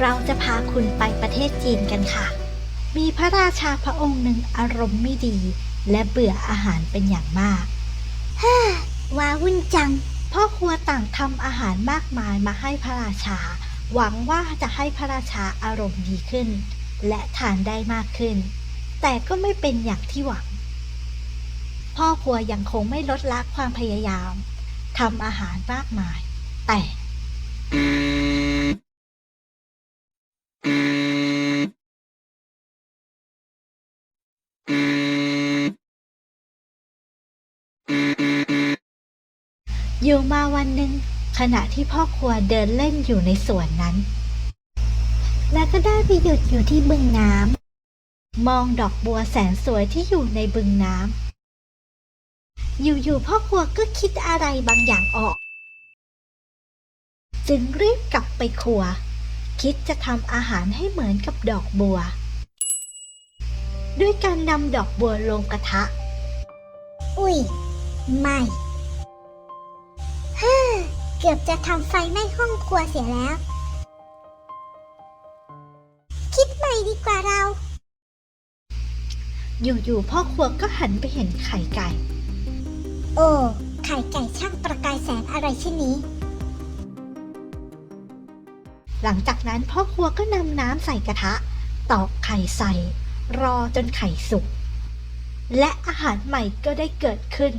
ทุนไปประเทศจีนกันค่ะ มีพระราชาพระองค์หนึ่งอารมณ์ไม่ดี และเบื่ออาหารเป็นอย่างมากฮ่าว้าวุ่นจัง พ่อครัวต่างทำอาหารมากมายมาให้พระราชา หวังว่าจะให้พระราชาอารมณ์ดีขึ้น และทานได้มากขึ้น แต่ก็ไม่เป็นอย่างที่หวัง พ่อครัวยังคงไม่ลดละความพยายามทำอาหารมากมาย แต่ อยู่มาวันหนึ่งขณะที่พ่อครัวเดินเล่นอยู่ในสวนนั้น แล้วก็ได้ไปหยุดอยู่ที่บึงน้ำมองดอกบัวแสนสวยที่อยู่ในบึงน้ำอยู่ๆพ่อครัวก็คิดอะไรบางอย่างออก จึงรีบกลับไปครัว คิดจะทำอาหารให้เหมือนกับดอกบัว ด้วยการนำดอกบัวลงกระทะ อุ้ย ไม่ เกือบจะทำไฟไหม้ห้องครัวเสียแล้ว คิดใหม่ดีกว่าเรา อยู่ๆพ่อครัวก็หันไปเห็นไข่ไก่ โอ้ ไข่ไก่ช่างประกายแสงอะไรเช่นนี้ หลังจากนั้นพ่อครัวก็นำน้ำใส่กระทะ ตอกไข่ใส่ รอจนไข่สุก และอาหารใหม่ก็ได้เกิดขึ้น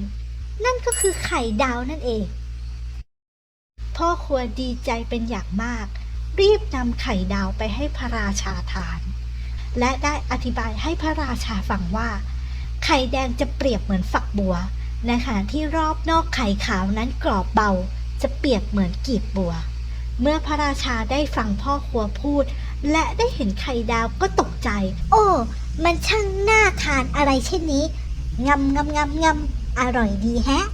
นั่นก็คือไข่ดาวนั่นเอง พ่อครัวดีใจเป็นอย่างมาก รีบนำไข่ดาวไปให้พระราชาทาน และได้อธิบายให้พระราชาฟังว่า ไข่แดงจะเปรียบเหมือนฝักบัวในขณะที่รอบนอกไข่ขาวนั้นกรอบเบา จะเปรียบเหมือนกีบบัว เมื่อพระราชาได้ฟังพ่อครัวพูด และได้เห็นไข่ดาวก็ตกใจ โอ้ มันช่างน่าทานอะไรเช่นนี้งำงำงำงำอร่อยดีแฮะ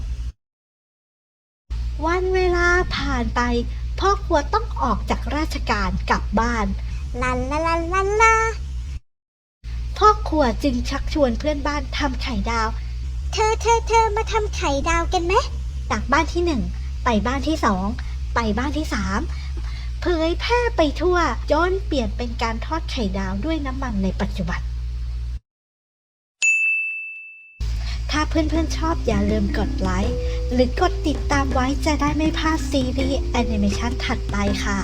วันเวลาผ่านไป พ่อครัวต้องออกจากราชการกลับบ้านลาลาลาลาลาพ่อครัวจึงชักชวนเพื่อนบ้านทำไข่ดาว เธอเธอเธอมาทำไข่ดาวกันไหมจากบ้านที่หนึ่งไปบ้านที่สองไปบ้านที่สามเผยแพร่ไปทั่วจนเปลี่ยนเป็นการทอดไข่ดาวด้วยน้ำมันในปัจจุบัน ถ้าเพื่อนๆชอบอย่าลืมกดไลค์หรือกดติดตามไว้จะได้ไม่พลาดซีรีส์แอนิเมชันถัดไปค่ะ